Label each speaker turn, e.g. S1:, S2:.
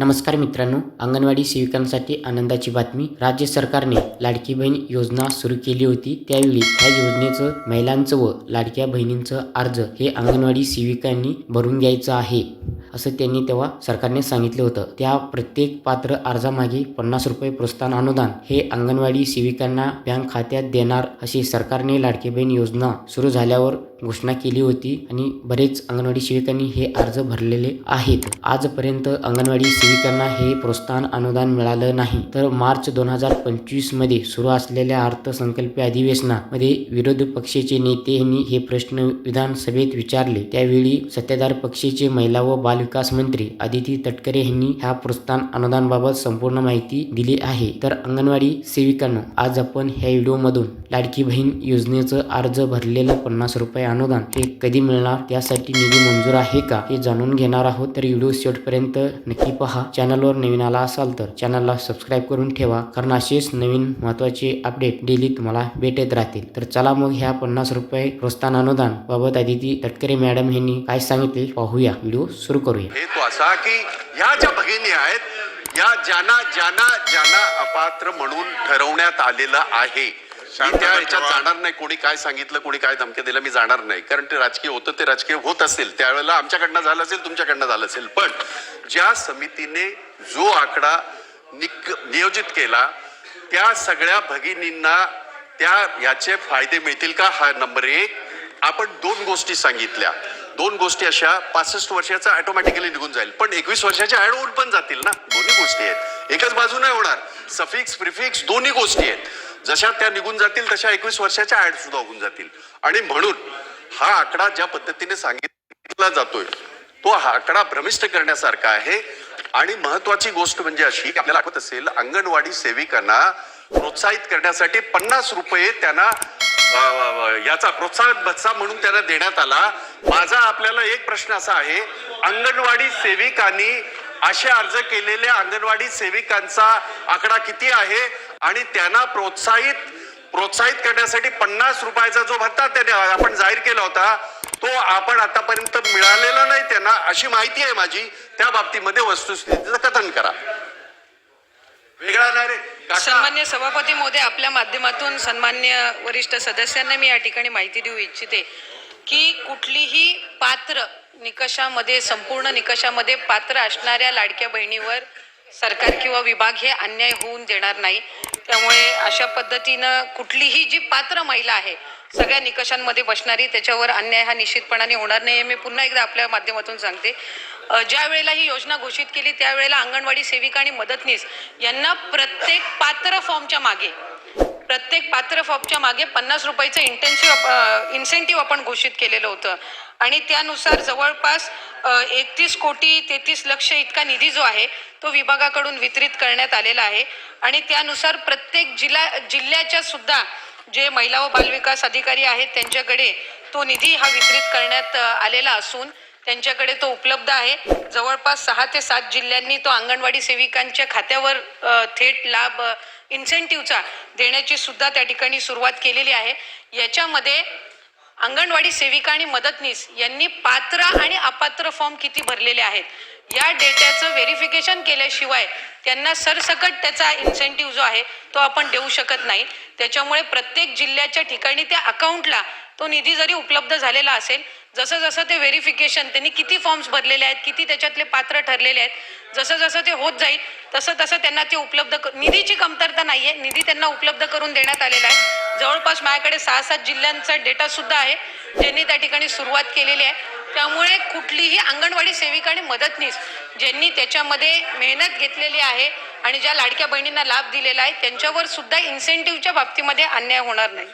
S1: नमस्कार मित्रांनो अंगणवाडी सेविकांसाठी आनंदाची बातमी. राज्य सरकारने लाडकी बहीण योजना सुरू केली होती. त्यावेळी ह्या योजनेचं महिलांचं व लाडक्या बहिणींचं अर्ज हे अंगणवाडी सेविकांनी भरून घ्यायचं आहे असं त्यांनी तेव्हा सरकारने सांगितलं होतं. त्या प्रत्येक पात्र अर्जामागे पन्नास रुपये प्रोत्साहन अनुदान हे अंगणवाडी सेविकांना बँक खात्यात देणार अशी सरकारने लाडकी बहीण योजना सुरू झाल्यावर घोषणा केली होती आणि बरेच अंगणवाडी सेविकांनी हे अर्ज भरलेले आहेत. आजपर्यंत अंगणवाडी सेविकांना हे प्रोत्साहन अनुदान मिळालं नाही. तर मार्च दोन हजार पंचवीसमध्ये सुरू असलेल्या अर्थसंकल्पीय अधिवेशनामध्ये विरोधी पक्षाचे नेते यांनी हे प्रश्न विधानसभेत विचारले. त्यावेळी सत्ताधार पक्षाचे महिला व बालविकास मंत्री आदिती तटकरे यांनी ह्या प्रोत्साहन अनुदानबाबत संपूर्ण माहिती दिली आहे. तर अंगणवाडी सेविकांना आज आपण ह्या व्हिडिओमधून लाडकी बहीण योजनेचं अर्ज भरलेलं पन्नास रुपये अनुदान ते कधी मिळणार? त्यासाठी निधी मंजूर आहे का? हे जाणून घेणार आहोत. तर व्हिडिओ शेवटपर्यंत नक्की पहा. चॅनलवर नवीन आला असाल तर चॅनलला सबस्क्राईब करून ठेवा. कारण असेच नवीन महत्त्वाचे अपडेट डेली तुम्हाला भेटत राहतील. तर चला मग ह्या पन्नास रुपये प्रोत्साहन अनुदान बाबत अदिती तटकरे मॅडम यांनी काय सांगितले पाहूया. व्हिडिओ सुरू करूया.
S2: हेतू असा की ह्या ज्या भगिनी आहेत या ज्यांना ज्यांना ज्यांना अपात्र म्हणून ठरवण्यात आलेलं आहे मी त्या ह्याच्यात जाणार नाही. कोणी काय सांगितलं कोणी काय धमक्या दिलं मी जाणार नाही. कारण ते राजकीय होतं ते राजकीय होत असेल. त्यावेळेला आमच्याकडनं झालं असेल तुमच्याकडनं झालं असेल. पण ज्या समितीने जो आकडा नियोजित केला त्या सगळ्या भगिनींना त्या याचे फायदे मिळतील का? हा नंबर एक. आपण दोन गोष्टी सांगितल्या. दोन गोष्टी अशा पासष्ट वर्षाचा ऑटोमॅटिकली निघून जाईल. पण एकवीस वर्षाच्या होऊन पण जातील ना? दोन्ही गोष्टी आहेत. एकच बाजू नाही होणार. सफिक्स प्रिफिक्स दोन्ही गोष्टी आहेत. जशा त्या निघून जातील तशा एकवीस वर्षाच्या ऍड सुद्धा होऊन जातील. आणि म्हणून हा आकडा ज्या पद्धतीने सांगितला जातोय तो हा आकडा भ्रमिष्ट करण्यासारखा आहे. आणि महत्वाची गोष्ट म्हणजे अशी की आपल्याला आठवत असेल अंगणवाडी सेविकांना प्रोत्साहित करण्यासाठी पन्नास रुपये त्यांना याचा प्रोत्साहन भत्ता म्हणून त्यांना देण्यात आला. माझा आपल्याला एक प्रश्न असा आहे अंगणवाडी सेविकांनी असे अर्ज केलेल्या अंगणवाडी सेविकांचा आकडा किती आहे? आणि त्यांना प्रोत्साहित प्रोत्साहित करण्यासाठी पन्नास रुपयाचा जो भत्ता त्याने आपण जाहीर केला होता तो आपण आतापर्यंत मिळालेला नाही त्यांना अशी माहिती आहे माझी. त्या बाबतीमध्ये वस्तुस्थितीचं कथन करा. वेगळा नाही रे.
S3: सन्मान्य सभापती मोदी आपल्या माध्यमातून सन्मान्य वरिष्ठ सदस्यांना मी या ठिकाणी माहिती देऊ इच्छिते की कुठलीही पात्र निकषामध्ये संपूर्ण निकषामध्ये पात्र असणाऱ्या लाडक्या बहिणीवर सरकार किंवा विभाग हे अन्याय होऊन देणार नाही. त्यामुळे अशा पद्धतीनं कुठलीही जी पात्र महिला आहे सगळ्या निकषांमध्ये बसणारी त्याच्यावर अन्याय हा निश्चितपणाने होणार नाही हे मी पुन्हा एकदा आपल्या माध्यमातून सांगते. ज्या वेळेला ही योजना घोषित केली त्यावेळेला अंगणवाडी सेविका आणि मदतनीस यांना प्रत्येक पात्र फॉर्मच्या मागे प्रत्येक पात्र फॉर्मच्या मागे पन्नास रुपयाचं इंटेन्सिव्ह इन्सेंटिव्ह आपण घोषित केलेलं होतं. आणि त्यानुसार जवळपास एकतीस कोटी तेहतीस लक्ष इतका निधी जो आहे तो विभागाकडून वितरित करण्यात आलेला आहे. आणि त्यानुसार प्रत्येक जिल्हा जिल्ह्याच्या सुद्धा जे महिला व बालविकास अधिकारी आहेत त्यांच्याकडे तो निधी हा वितरित करण्यात आलेला असून त्यांच्याकडे तो उपलब्ध आहे. जवळपास सहा ते सात जिल्ह्यांनी तो अंगणवाडी सेविकांच्या खात्यावर थेट लाभ इन्सेंटिव्हचा देण्याची सुद्धा त्या ठिकाणी सुरुवात केलेली आहे. याच्यामध्ये अंगणवाडी सेविका आणि मदतनीस यांनी पात्र आणि अपात्र फॉर्म किती भरलेले आहेत? या डेट्याचं व्हेरिफिकेशन केल्याशिवाय त्यांना सरसकट त्याचा इन्सेंटिव्ह जो आहे तो आपण देऊ शकत नाही. त्याच्यामुळे प्रत्येक जिल्ह्याच्या ठिकाणी त्या अकाउंटला तो निधी जरी उपलब्ध झालेला असेल जसं जसं ते व्हेरिफिकेशन त्यांनी किती फॉर्म्स भरलेले आहेत किती त्याच्यातले पात्र ठरलेले आहेत जसं जसं ते होत जाईल तसं तसं त्यांना ते उपलब्ध निधीची कमतरता नाही आहे निधी त्यांना उपलब्ध करून देण्यात आलेला आहे. जवळपास माझ्याकडे सहा सात जिल्ह्यांचा डेटा सुद्धा आहे ज्यांनी त्या ठिकाणी सुरुवात केलेली आहे. त्यामुळे कुठलीही अंगणवाडी सेविका आणि मदतनीस ज्यांनी त्याच्यामध्ये मेहनत घेतलेली आहे आणि ज्या लाडक्या बहिणींना लाभ दिलेला आहे त्यांच्यावर सुद्धा इन्सेंटिव्हच्या बाबतीमध्ये अन्याय होणार नाही.